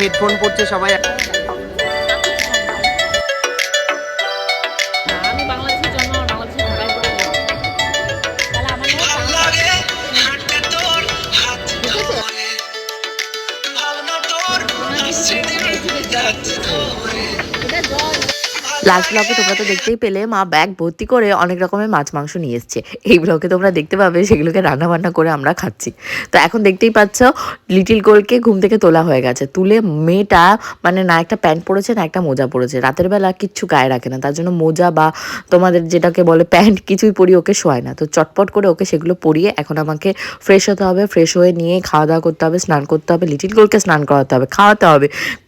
Headphone পড়ছে সবাই। Last ব্লগে তোমরা তো দেখতেই পেলে, মা ব্যাগ ভর্তি করে অনেক রকমের মাছ, মাংস নিয়ে এসছে। এই ব্লগে তোমরা দেখতে পাবে সেগুলোকে রান্না বান্না করে আমরা খাচ্ছি। তো এখন দেখতেই পাচ্ছ লিটিল গোলকে ঘুম থেকে তোলা হয়ে গেছে। তুলে মেয়েটা মানে না একটা প্যান্ট পরেছে, না একটা মোজা পরেছে। রাতের বেলা কিচ্ছু গায়ে রাখে না, তার জন্য মোজা বা তোমাদের যেটাকে বলে প্যান্ট কিছুই পরিয়ে ওকে শোয় না। তো চটপট করে ওকে সেগুলো পরিয়ে এখন আমাকে ফ্রেশ হতে হবে ফ্রেশ হয়ে নিয়ে খাওয়া দাওয়া করতে হবে, স্নান করতে হবে লিটিল গোলকে স্নান করাতে হবে, খাওয়াতে হবে,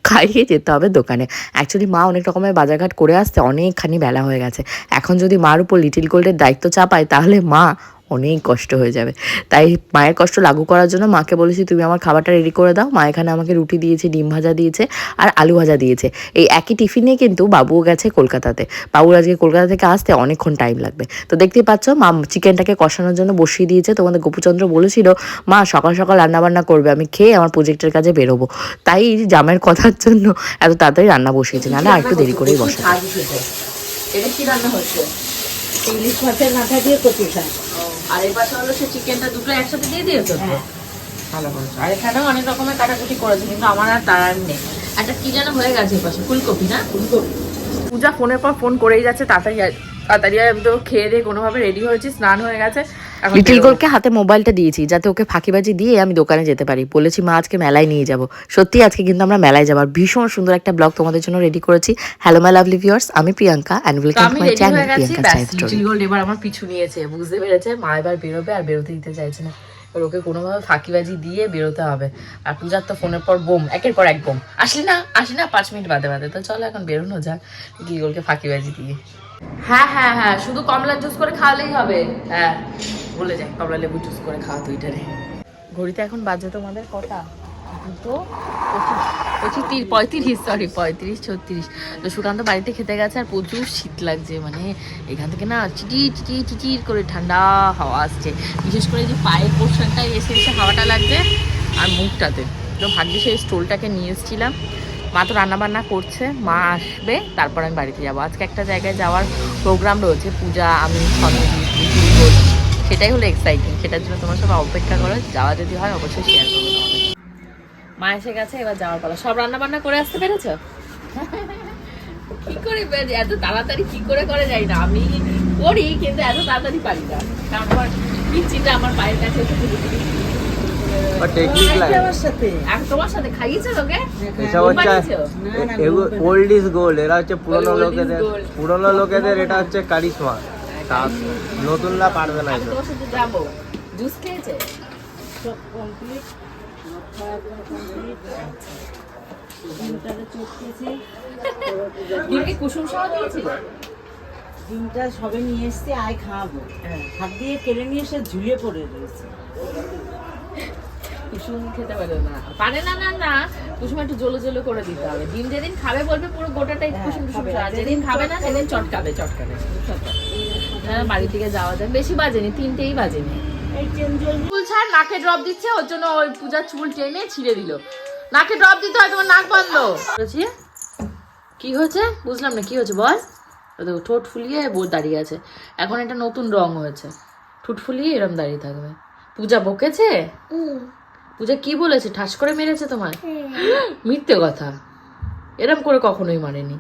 খাইয়ে যেতে হবে দোকানে। অ্যাকচুয়ালি মা অনেক রকমের বাজারঘাট করে আসতে অনেকখানি বেলা হয়ে গেছে। এখন যদি মার উপর লিটিল গোল্ডের দায়িত্ব চাপায়, তাহলে মা অনেক কষ্ট হয়ে যাবে। তাই মায়ের কষ্ট লাগু করার জন্য মাকে বলেছি, তুমি আমার খাবারটা রেডি করে দাও। মা এখানে আমাকে রুটি দিয়েছে, ডিম ভাজা দিয়েছে আর আলু ভাজা দিয়েছে। এই একই টিফিনে কিন্তু বাবুও গেছে কলকাতাতে। বাবুর আজকে কলকাতা থেকে আসতে অনেকক্ষণ টাইম লাগবে। তো দেখতেই পাচ্ছ, মা চিকেনটাকে কষানোর জন্য বসিয়ে দিয়েছে। তোমাদের গোপুচন্দ্র বলেছিল, মা, সকাল সকাল রান্নাবান্না করবে, আমি খেয়ে আমার প্রজেক্টের কাজে বেরোবো। তাই জামের কথার জন্য এত তাড়াতাড়ি রান্না বসিয়েছে, নাহলে আর একটু দেরি করেই বসে এটা কি রান্না হচ্ছে? ইলিশ মাছের মাথা দিয়ে কচু শাক। আর এই পাশে হলো সে চিকেনটা দুটো একসাথে দিয়ে দিয়েছ তো? ভালো করেছ। আর এখানেও অনেক রকমের কাটাকুটি করেছে কিন্তু আমার আর তার নেই। একটা কি যেন হয়ে গেছে এই পাশে? ফুলকপি না? পূজা ফোনের পর ফোন করেই যাচ্ছে তাড়াতাড়ি তাড়াতাড়ি আমি তো খেয়ে দিয়ে কোনোভাবে রেডি হয়েছি স্নান হয়ে গেছে। লিটিল গোলকে হাতে মোবাইলটা দিয়েছি যাতে ওকে ফাঁকিবাজি দিয়ে আমি দোকানে যেতে পারি। বলেছি মা আজকে মেলায় নিয়ে যাব। সত্যি আজকে কিন্তু আমরা মেলায় যাবার ভীষণ সুন্দর একটা ব্লগ তোমাদের জন্য রেডি করেছি। হ্যালো মাই লাভলি ভিউয়ার্স আমি প্রিয়াঙ্কা অ্যান্ড তো welcome to my channel Priyanka চাই স্টোরি লিটিল গোল্ড এবার আমার পিছু নিয়েছে বুঝতে পেরেছে মা এবার বেরোবে আর বেরোতে দিতে চাইছে না। ওকে কোনোভাবে ফাঁকিবাজি দিয়ে বেরোতে হবে। আর পূজার তো ফোনের পর বোম, একের পর এক বোম। আসলি না আসলি না, পাঁচ মিনিট বাদে বাদে। তো চলো এখন বেরোনো যাক লিটিল গোলকে ফাঁকিবাজি দিয়ে। হ্যাঁ হ্যাঁ হ্যাঁ শুধু কমলা জুস করে খাওয়ালেই হবে। হ্যাঁ বলে যাই, কমলা লেবু জুস করে খাওয়া তুইটারে ঘড়িতে এখন বাজে তোমাদের কটা? দুটো পঁচিশ তিরিশ পঁয়ত্রিশ সরি পঁয়ত্রিশ, ছত্রিশ। তো সুকান্ত বাড়িতে খেতে গেছে আর প্রচুর শীত লাগছে মানে এখান থেকে না চিটির চিটির চিটির করে ঠান্ডা হাওয়া আসছে। বিশেষ করে যে পায়ের পোর্শনটায় এসে এসে হাওয়াটা লাগছে আর মুখটাতে। তো ভাগ্যে সেই স্টোলটাকে নিয়ে এসেছিলাম। মা তো রান্নাবান্না করছে, মা আসবে, তারপর আমি বাড়িতে যাব। আজকে একটা জায়গায় যাওয়ার প্রোগ্রাম রয়েছে, পূজা, আমি সেটাই হলো এক্সাইটিং সেটার জন্য তোমার সবাই অপেক্ষা করো, যাওয়া যদি হয় অবশ্যই শেয়ার করব তোমাদের। মা এসে গেছে এবার যাওয়ার পালা। সব রান্না বান্না করে আসতে পেরেছ? কি করে এত তাড়াতাড়ি কি করে করে যাই না। আমি করি কিন্তু এত তাড়াতাড়ি পারি না। তারপর পিচ্ছিটা আমার পায়ের কাছে আমার তোমার সাথে খাইয়েছে তোকে এসব হচ্ছে ওল্ড ইজ গোল্ড এরা হচ্ছে পুরনো লোকেদের পুরনো লোকেদের এটা হচ্ছে কারিশমা। নতুনরা পারবে না তোমার সাথে যাব। জুস খেয়েছে? সব কমপ্লিট একদম কমপ্লিট ডিমটাকে চটকেছি ডিমকে কুসুম সহ দিয়েছিল ডিমটা সবে নিয়ে এসছি আয় খাওয়াবো। হাত দিয়ে কেড়ে নিয়ে এসে ঝুলিয়ে পড়ে রয়েছে। কুসুম খেতে পারে না। পারে না না না। কুসুম একটু জলো জলো করে দিতে হবে। ডিম যেদিন খাবে বলবে পুরো গোটাটাই হ্যাঁ, কুসুম কুসুম। যেদিন খাবে না সেদিন চটকাবে চটকাবে। হ্যাঁ বাড়ি থেকে যাওয়া যায় বেশি বাজেনি তিনটেই বাজেনি। চুল ছাড় নাকে ড্রপ দিচ্ছে ওর জন্য ওই পূজার চুল টেনে ছিঁড়ে দিল। নাকে ড্রপ দিতে হয় তোমার নাক বন্ধ। বলেছি কি হয়েছে? বুঝলাম না কি হয়েছে বল। দেখো ঠোঁট ফুলিয়ে দাঁড়িয়ে আছে। এখন এটা নতুন রং হয়েছে। ঠোঁট ফুলিয়ে এরম দাঁড়িয়ে থাকবে। পূজা বকেছে? পূজা কি বলেছে? ঠাস করে মেরেছে তোমার মিথ্যে কথা। এরম করে কখনোই মানেনি।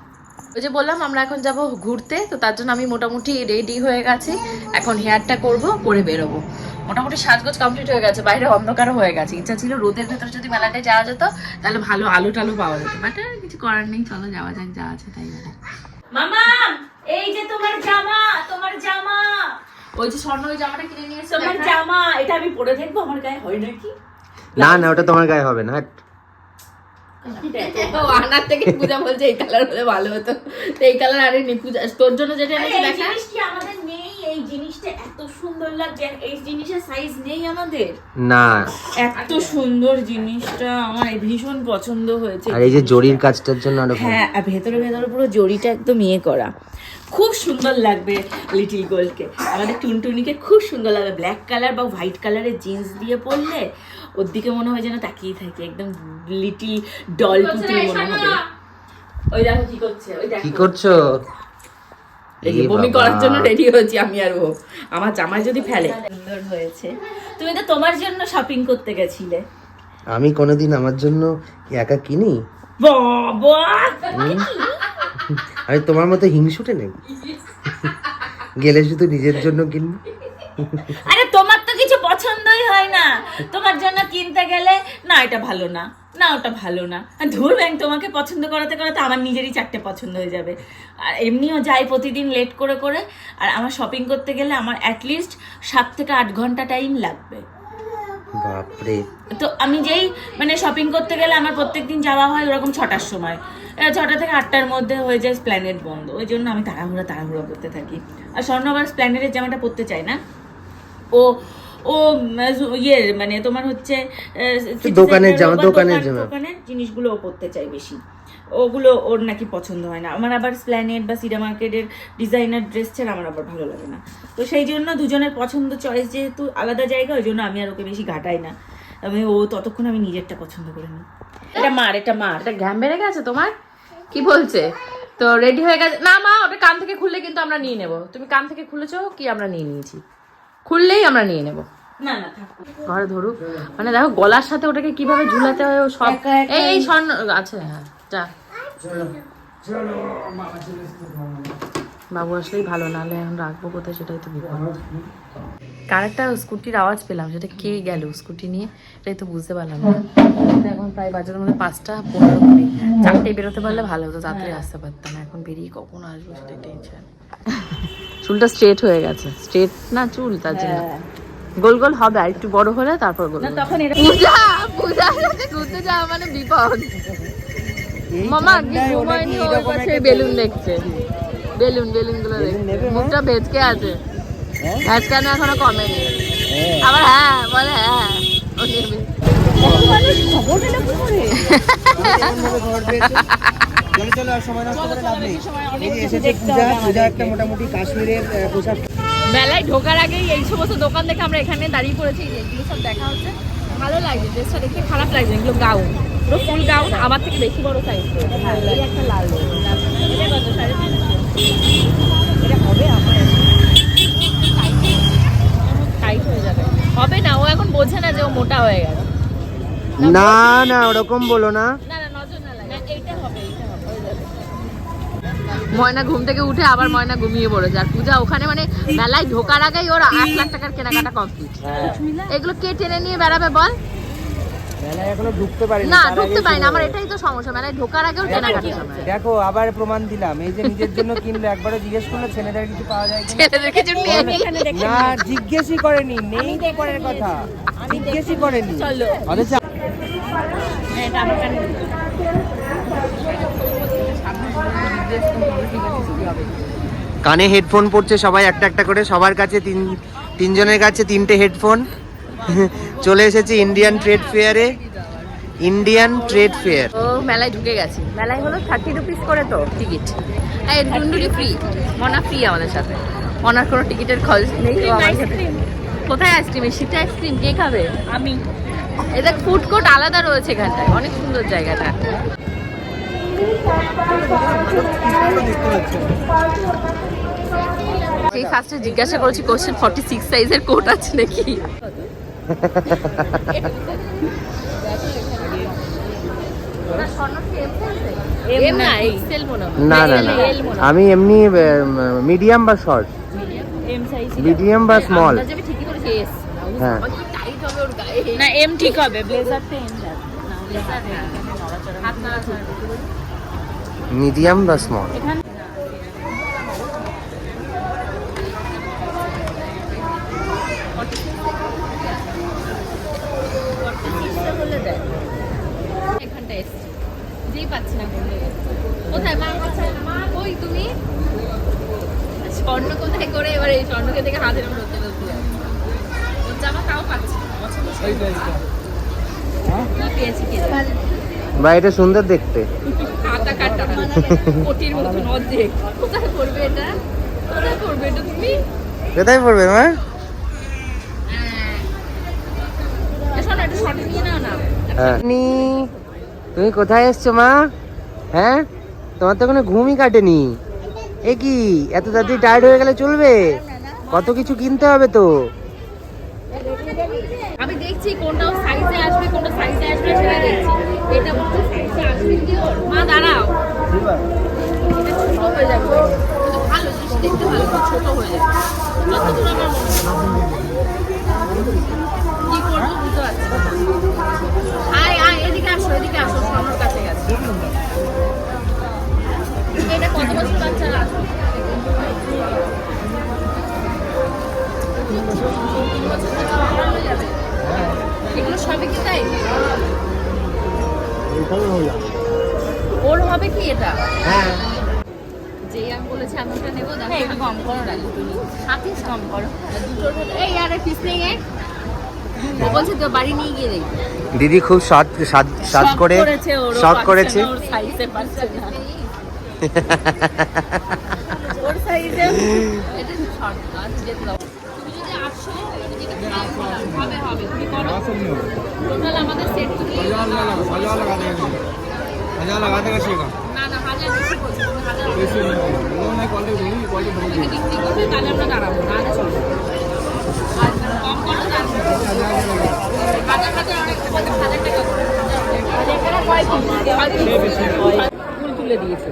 ওই যে বললাম আমরা এখন যাব ঘুরতে তো তার জন্য আমি মোটামুটি রেডি হয়ে গেছি। এখন হেয়ারটা করব করে বেরোবো। মোটামুটি সাজগোজ কমপ্লিট হয়ে গেছে বাইরে অন্ধকার হয়ে গেছে। ইচ্ছা ছিল রোদের ভেতরে যদি মেলাটায় যাওয়া যেত তাহলে ভালো আলো টালো পাওয়া যেত। বাট কিছু করার নেই চলো যাওয়া যাক যা আছে তাই মামা এই যে তোমার জামা তোমার জামা। ওই যে স্বর্ণ ওই জামাটা কিনে নিয়ে তোমার জামা এটা আমি পরে থাকব আমার গায়ে হয় নাকি? না না ওটা তোমার গায়ে হবে না। আনার থেকে পূজা বলছে এই কালার হলে ভালো হতো। তো এই কালার আরে পূজা তোর জন্য যেটা এনেছে দেখা। জিনিস আমাদের নেই এই জিনিসটা এত সুন্দর লাগছে এই জিনিসের সাইজ নেই আমাদের। না। এত সুন্দর জিনিসটা আমার ভীষণ পছন্দ হয়েছে। আর এই যে জরির কাজটার জন্য আরও হ্যাঁ আর ভেতরে ভেতরে পুরো জরিটা একদম ইয়ে করা। খুব সুন্দর লাগবে লিটিল গোল্ডকে আমাদের টুনটুনিকে খুব সুন্দর লাগবে। ব্ল্যাক কালার বা হোয়াইট কালারের জিন্স দিয়ে পরলে ওর দিকে মনে হয় যেন তাকিয়ে থাকি একদম লিটিল ডল পুতুল মনে হবে। ওই দেখো কি করছে ওই দেখো। কি করছ? এই বমি করার জন্য রেডি হয়েছি আমি আর ও। আমার জামাই যদি ফেলে। সুন্দর হয়েছে। তুমি তো তোমার জন্য শপিং করতে গেছিলে। আমি কোনোদিন আমার জন্য একা কিনি? বাবা! আমি তোমার মতো হিংসুটে নেই। গেলে শুধু নিজের জন্য কিনবো। আরে তোমার তো কিছু পছন্দই হয় না। তোমার জন্য কিনতে গেলে না এটা ভালো না। না ওটা ভালো না। আর ধুর ব্যাং তোমাকে পছন্দ করাতে করাতে আমার নিজেরই চারটে পছন্দ হয়ে যাবে। আর এমনিও যাই প্রতিদিন লেট করে করে আর আমার শপিং করতে গেলে আমার অ্যাটলিস্ট সাত থেকে আট ঘণ্টা টাইম লাগবে। বাপরে। তো আমি যেই মানে শপিং করতে গেলে আমার প্রত্যেকদিন যাওয়া হয় ওরকম ছটার সময়। ছটা থেকে আটটার মধ্যে হয়ে যায় স্প্ল্যানেট বন্ধ। ওই জন্য আমি তাড়াহুড়া তাড়াহুড়া করতে থাকি। আর স্বর্ণবার স্প্ল্যানেটের জামাটা পরতে চাই না। ও ও ইয়ে মানে তোমার হচ্ছে আহ, city দোকানের center জামা, দোকান-। দোকানের জিনিসগুলো ও পরতে চায় বেশি। ওগুলো ওর নাকি পছন্দ হয় না। আমার আবার স্প্ল্যানেট বা সিরা মার্কেটের ডিজাইনার ড্রেস ছাড়া আমার আবার ভালো লাগে না। তো সেই জন্য দুজনের পছন্দ চয়েস যেহেতু আলাদা জায়গা ওই জন্য আমি আর ওকে বেশি ঘাটাই না। আমি ও ততক্ষণ আমি নিজেরটা পছন্দ করে নিই। এটা মার এটা মার। এটা ঘ্যাম বেড়ে গেছে তোমার? কি বলছে? তো রেডি হয়ে গেছে না মা ওটা কান থেকে খুললে কিন্তু আমরা নিয়ে নেব। তুমি কান থেকে খুলেছো কি আমরা নিয়ে নিয়েছি? খুললেই আমরা নিয়ে নেব। ঘরে ধরুক। মানে দেখো গলার সাথে ওটাকে কীভাবে ঝুলাতে হয় ও সব এই এই স্বর্ণ আছে হ্যাঁ যা। বাবু আসলেই ভালো নাহলে এখন রাখব কোথায় সেটাই তো বিপদ। কার একটা স্কুটির আওয়াজ পেলাম সেটা কে গেল স্কুটি নিয়ে এটাই তো বুঝতে পারলাম না। এখন প্রায় বাজারের মধ্যে পাঁচটা পনেরো কুড়ি। চারটে বেরোতে পারলে ভালো হতো তাড়াতাড়ি আসতে পারতাম এখন বেরিয়ে কখন আসব সেটাই টেনশন চুলটা স্ট্রেট হয়ে গেছে। স্ট্রেট না চুল তার জন্য। গোল গোল হবে আর একটু বড় হলে তারপর গোল তখন পূজা পূজা সাথে ঘুরতে যাওয়া মানে বিপদ। মামা কি ঘুমায়নি ওর কাছে বেলুন দেখছে। বেলুন বেলুনগুলো দেখছে মুখটা ভেজকে আছে। ভেজকানো এখনও কমেনি? আবার হ্যাঁ বলে হ্যাঁ। ও নেবে। চলো চলো আর সময় নষ্ট করে লাভ নেই। এই এসেছে পূজা পূজা একটা মোটামুটি কাশ্মীরের পোশাক। মেলায় ঢোকার আগেই এই সমস্ত দোকান দেখে আমরা এখানে দাঁড়িয়ে পড়েছি এগুলো সব দেখা হচ্ছে। ভালো লাগছে ড্রেসটা দেখে খারাপ লাগছে এগুলো গাউন। পুরো ফুল গাউন আমার থেকে বেশি বড় সাইজ একটা লাল। এটা কত সাড়ে তিনশো এটা হবে আমার। টাইট হয়ে যাবে। হবে না ও এখন বোঝে না যে ও মোটা হয়ে গেল না না ওরকম বলো না লাগে এইটা হবে এইটা হবে হয়ে যাবে ময়না ঘুম থেকে উঠে আবার ময়না ঘুমিয়ে পড়েছে। আর পূজা ওখানে মানে মেলায় ঢোকার আগেই ওর আট লাখ টাকার কেনাকাটা কমপ্লিট এগুলো কে টেনে নিয়ে বেড়াবে বল? না ঢুকতে পারি না আমার এটাই তো সমস্যা মেলায় ঢোকার আগেও কেনাকাটা দেখো আবার প্রমাণ দিলাম। এই যে নিজের জন্য কিনলো একবারও জিজ্ঞেস করল ছেলেদের কিছু পাওয়া যায় কিনা? ছেলেদের কিছু না জিজ্ঞেসই করেনি নেই পরের কথা? জিজ্ঞেসই করেনি। চলো অথচ এটা আমার কানে হেডফোন পড়ছে সবাই একটা একটা করে সবার কাছে তিন তিনজনের কাছে তিনটে হেডফোন। চলে এসেছে ইন্ডিয়ান ট্রেড ফেয়ারে ইন্ডিয়ান ট্রেড ফেয়ার ও মেলায় ঢুকে গেছি। মেলায় হলো থার্টি রুপিস করে তো টিকিট এই ডুন্ডুরি ফ্রি মনা ফ্রি আমাদের সাথে। মনার কোনো টিকিটের খরচ নেই ও আমার সাথে। কোথায় আইসক্রিম শীতে আইসক্রিম কে খাবে? আমি। এদের ফুড কোর্ট আলাদা রয়েছে এখানটায়। অনেক সুন্দর জায়গাটা। এই ফার্স্টে জিজ্ঞাসা করেছি কোশ্চেন ফর্টি সিক্স সাইজের কোট আছে নাকি? না হয় না। মনে হয় আমি এমনি মিডিয়াম বা শর্ট মিডিয়াম বা স্মল হ্যাঁ। না এম ঠিক হবে। ব্লেজারটা এম যাবে হাত মিডিয়াম বা স্মল এখানটা এসছি। যেই পাচ্ছি না কোনটা কোথায়? মা মা কই তুমি? স্বর্ণ কোথায় করে? এবার এই স্বর্ণকে দেখে হাত ধরতে ধরতে জামা তাও পাচ্ছি না পছন্দ পেয়েছি কে। বা এটা সুন্দর দেখতে। কোথায় করবে এটা? কোথায় করবে এটা তুমি? কোথায় পড়বে মা? এ শোনো একটু শর্ট নিয়ে নাও না। হ্যাঁ। তুমি কোথায় এসছো মা? হ্যাঁ? তোমার তো কোনো ঘুমই কাটেনি। এ কি এত তাড়াতাড়ি টায়ার্ড হয়ে গেলে চলবে? কত কিছু কিনতে হবে তো? দেখছি কোনটা সাইজে আসবে, কোনটা সাইজে আসবে সেটা দেখছি। এটা বলছে সাইজে আসবে কি মা দাঁড়াও। এটা ছোট হয়ে যাবে। ভালো জিনিস দেখতে ভালো ছোট হয়ে যাবে। যতদূর আমার মনে কি করব বুঝতে পারছি আয় আয়, এদিকে আসো এদিকে আসো, আমার কাছে গেছে। এটা কত বছর বাচ্চারা আসবে তিন বছর। এগুলো কি তাই? ওর হবে কি এটা? হ্যাঁ। যেই আমি বলেছি আমি ওটা নেব। দেখো একটু কম করো না সাথে কম করো। দুটোর মধ্যে এই আরে পিস নেই এক বলছে তো বাড়ি নিয়ে গিয়ে দেখি। দিদি খুব করে শখ করেছে। ওর সাইজে পাচ্ছে না। ওর সাইজে এটা শর্ট যেতে দাও তুমি যদি আসো যেটা খাও, হবে হবে। তুমি করো। টোটাল আমাদের সেট আমরা দাঁড়াবো না তুলে দিয়েছে।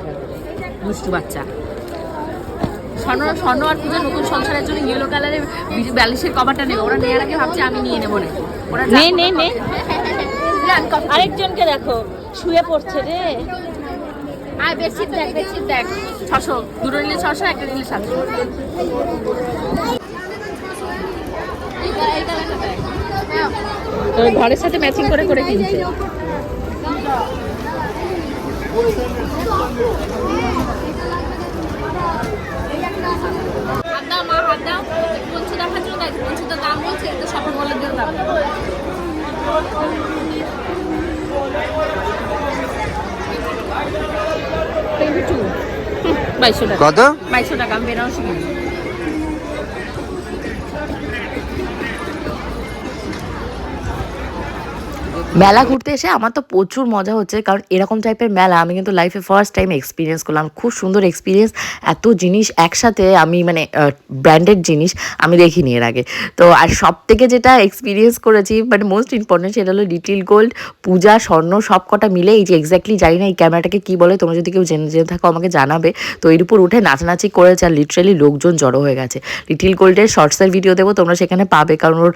দুষ্টু বাচ্চা। স্বর্ণ স্বর্ণ আর পূজা নতুন সংসারের জন্য ইয়েলো কালারের ব্যালিশের কভারটা নেবে। ওরা নেওয়ার আগে ভাবছে আমি নিয়ে নেব না ওরা নে নে নে। আরেকজনকে দেখো শুয়ে পড়ছে রে। আয় বেডশিট দেখ বেডশিট দেখ। ছশো দুটো নিলে ছশো একটা নিলে সাতশো। ঘরের সাথে ম্যাচিং করে করে কিনছে হাত দাও বলছো দেখার জন্য দেখ পঞ্চু তো দাম বলছে তো শপিং মলের দিকে দাম টু বাইশশো টাকা। কত? বাইশশো টাকা আমি বেনারসি কিনি মেলা ঘুরতে এসে আমার তো প্রচুর মজা হচ্ছে, কারণ এরকম টাইপের মেলা আমি কিন্তু লাইফে ফার্স্ট টাইম এক্সপিরিয়েন্স করলাম। খুব সুন্দর এক্সপিরিয়েন্স এত জিনিস একসাথে আমি মানে ব্র্যান্ডেড জিনিস আমি দেখিনি এর আগে। তো আর সব থেকে যেটা এক্সপিরিয়েন্স করেছি বাট মোস্ট ইম্পর্টেন্ট সেটা হলো লিটিল গোল্ড পূজা, স্বর্ণ সব কটা মিলে এই যে এক্স্যাক্টলি জানি না এই ক্যামেরাটাকে কী বলে, তোমরা যদি কেউ জেনে জেনে থাকো আমাকে জানাবে। তো এর উপর উঠে নাচানাচি করেছে আর লিটারালি লোকজন জড়ো হয়ে গেছে। লিটিল গোল্ডের শর্টসের ভিডিও দেবো, তোমরা সেখানে পাবে। কারণ ওর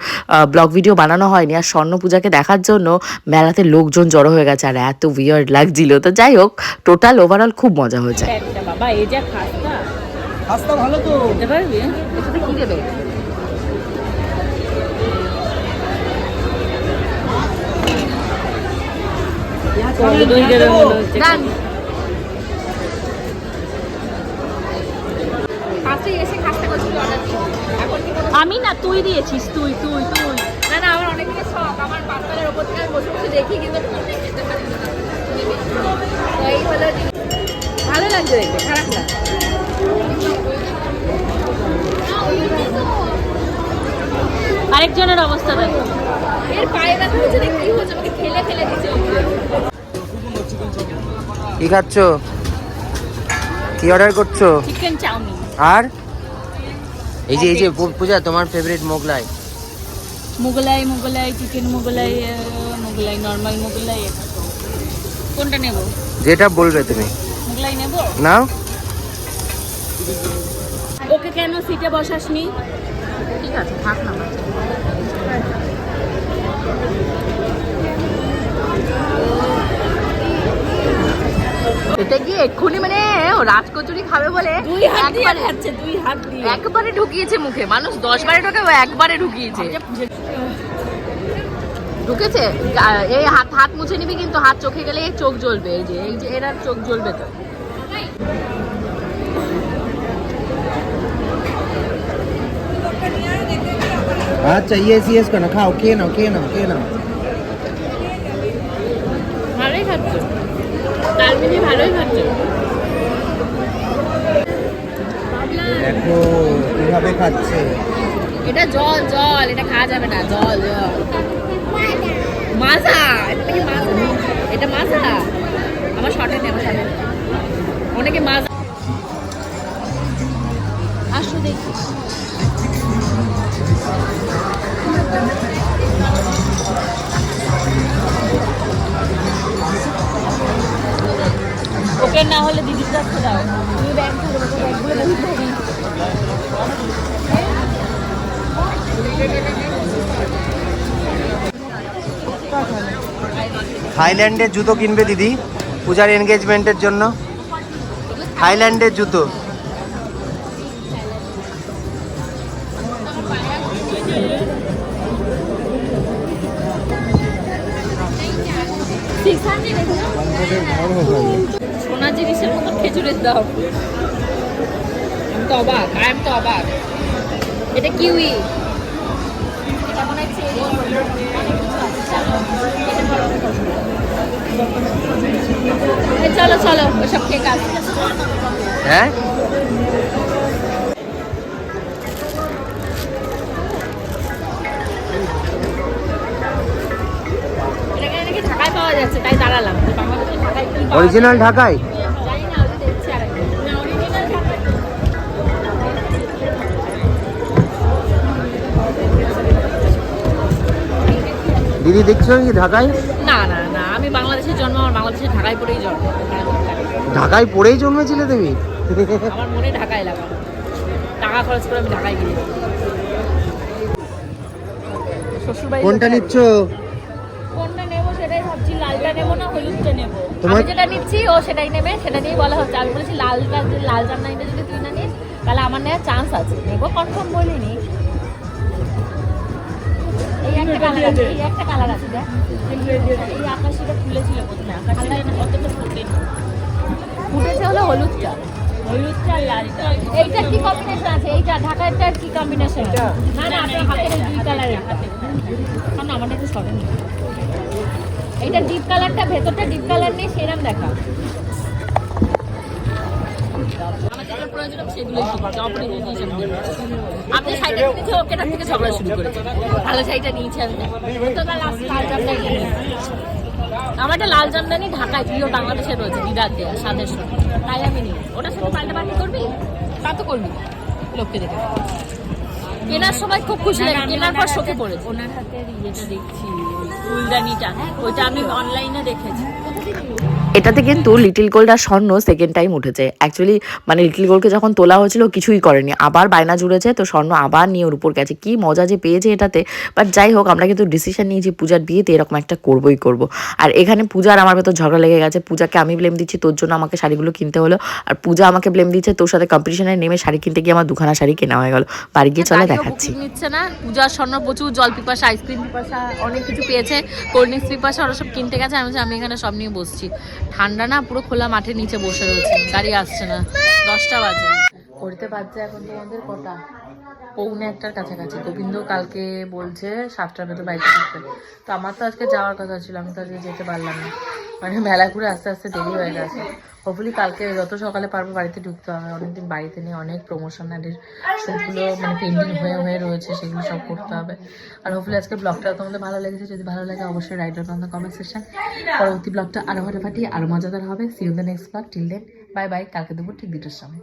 ব্লগ ভিডিও বানানো হয়নি। আর স্বর্ণ পূজাকে দেখার জন্য মেলাতে লোকজন জড়ো হয়ে গেছে আর এত উইয়ার্ড লাগছিল। তো যাই হোক টোটাল ওভারঅল খুব মজা হয়েছে। বাবা এই যা খাস্তা। খাস্তা ভালো তো। পারবি? কি দেবে? আমি না তুই দিয়েছিস তুই তুই তুই। না না আমার অনেক শখ। আমার পাঁচতলার ওপর থেকে বসে বসে দেখি কিন্তু ফোনে খেতে পারি না এই হলো ভালো লাগছে দেখতে খারাপ না? আরেকজনের অবস্থা দেখো এর পায়ে ব্যথা হচ্ছে দেখি কি হচ্ছে আমাকে ঠেলে ফেলে দিচ্ছে কি খাচ্ছ? কি অর্ডার করছ? Chicken chow mein. আর? এই যে এই যে পূজা তোমার favourite Mughlai. Mughlai Mughlai chicken Mughlai Mughlai normal Mughlai কোনটা নেব? যেটা বলবে তুমি। মোগলাই নেব? না ওকে কেন সিটে বসাসনি? ঠিক আছে থাক না এটা কি এক্ষুনি মানে ও রাজকচুরি খাবে বলে দুই হাত দিয়ে একবারে- খাচ্ছে দুই হাত দিয়ে। একবারে ঢুকিয়েছে মুখে। মানুষ দশ বারে ঢোকে একবারে ঢুকিয়েছে। ঢুকেছে? এই হাত হাত মুছে নিবি কিন্তু হাত চোখে গেলে এই চোখ জ্বলবে এই যে এই যে এর আর চোখ জ্বলবে তো। আচ্ছা ইয়েস ইয়েস কেন? খাও খেয়ে নাও খেয়ে নাও খেয়ে নাও। ভালোই খাচ্ছে। তালমিনি ভালোই খাচ্ছে দেখো কীভাবে খাচ্ছে? এটা জল জল এটা খাওয়া যাবে না জল জল। মাজা এটা নাকি মাজা এটা মাজা আমার শর্টে নেই আমার শর্টে অনেকে মাজা আসো দেখি। ওকে না হলে দাও। তুমি থাইল্যান্ডের জুতো কিনবে দিদি পূজার এনগেজমেন্টের জন্য। থাইল্যান্ডের জুতো। খেজুরের দাম আমি তো অবাক আই এম তো অবাক এটা কিউই চলো চলো ওসব কেক আছে। হ্যাঁ? এটাকে নাকি দিদি দেখছ কি ঢাকায়? না না না আমি বাংলাদেশের জন্ম আমার বাংলাদেশের ঢাকায় পড়েই জন্ম। ঢাকায় পড়েই জন্মেছিলে তুমি? আমার মনে ঢাকায় লাগানো টাকা খরচ করে আমি ঢাকায় গিয়ে শ্বশুরবাড়ি কোনটা নিচ্ছ? কোনটা নেব সেটাই ভাবছি লালটা নেব না হলুদটা নেব? আমি যেটা নিচ্ছি ও সেটাই নেবে সেটা নিয়েই বলা হচ্ছে। আমি বলেছি লালটা লাল জামদানিটা যদি তুই না নিস তাহলে আমার নেওয়ার চান্স আছে। নেব কনফার্ম বলিনি। ফুটেছে হলো হলুদটা। হলুদটা লালটা। এইটা কি কম্বিনেশন আছে? এইটা ঢাকারটার কি কম্বিনেশন না না আপনার হাতের ওই দুই কালারের হাতে কারণ আমারটা একটু এইটা ডিপ কালারটা ভেতরটা ডিপ কালার নেই সেরম দেখা যেটা প্রয়োজন সেগুলোই কিনছি অপরিচিত হিসেবে আপনি শাড়িটা কিনেছে, ওকে তার থেকে ঝগড়া শুরু করেছে ভালো শাড়িটা নিয়েছি আমি তো তার লাল জামদানি আমার একটা লাল জামদানি ঢাকায় প্রিয় বাংলাদেশে রয়েছে দিদার দেয়া সাদের তাই আমি নিই ওটার সাথে পাল্টা পাল্টি করবি? তা তো করবি লোককে দেখে। কেনার সময় খুব খুশি লাগে কেনার পর শোকে পড়েছে ওনার হাতের ইয়েটা দেখছি ফুলদানিটা ওইটা আমি অনলাইনে দেখেছি। এটাতে কিন্তু লিটিল গোল্ড আর স্বর্ণ সেকেন্ড টাইম উঠেছে। অ্যাকচুয়ালি মানে লিটিল গোল্ডকে যখন তোলা হয়েছিল কিছুই করেনি। আবার বায়না জুড়েছে তো স্বর্ণ আবার নিয়ে ওর উপর গেছে। কি মজা যে পেয়েছে এটাতে। বাট যাই হোক আমরা কিন্তু ডিসিশন নিয়েছি পূজার বিয়েতে এরকম একটা করবই করব। আর এখানে পূজার আমার ভেতর ঝগড়া লেগে গেছে। পূজাকে আমি ব্লেম দিচ্ছি তোর জন্য আমাকে শাড়িগুলো কিনতে হলো। আর পূজা আমাকে ব্লেম দিচ্ছে তোর সাথে কম্পিটিশনে নেমে শাড়ি কিনতে গিয়ে আমার দুখানা শাড়ি কেনা হয়ে গেল। বাড়ি গিয়ে চলে নিচ্ছে না। পূজার স্বর্ণ প্রচুর জল পিপাসা আইসক্রিম পিপাসা, অনেক কিছু পেয়েছে। কোল্ড ড্রিঙ্কস পিপাসা, ওরা সব কিনতে গেছে। আমি আমি এখানে সব নিয়ে বসছি। ঠান্ডা না, পুরো খোলা মাঠের নিচে বসে রয়েছে। গাড়ি আসছে না। দশটা বাজে। করতে পারছে এখন তোমাদের কটা? পৌনে একটার কাছাকাছি। গোবিন্দ কালকে বলছে সাতটার ভেতর বাড়িতে থাকতে তো আমার তো আজকে যাওয়ার কথা ছিল, আমি তো আজকে যেতে পারলাম না। মানে মেলা ঘুরে আস্তে আস্তে দেরি হয়ে গেছে। হোপফুলি কালকে যত সকালে পারব বাড়িতে ঢুকতে হবে। অনেকদিন বাড়িতে নিয়ে অনেক প্রমোশনালের শ্যুটগুলো মানে পেন্ডিং হয়ে হয়ে রয়েছে, সেগুলো সব করতে হবে। আর হোপফুলি আজকে ব্লগটা তোমাদের ভালো লেগেছে। যদি ভালো লাগে অবশ্যই write on the comment section পরবর্তী ব্লগটা আরও ফাটাফাটি আরও মজাদার হবে। See in the next blog till then bye bye কালকে দুপুর ঠিক দুটোর সময়।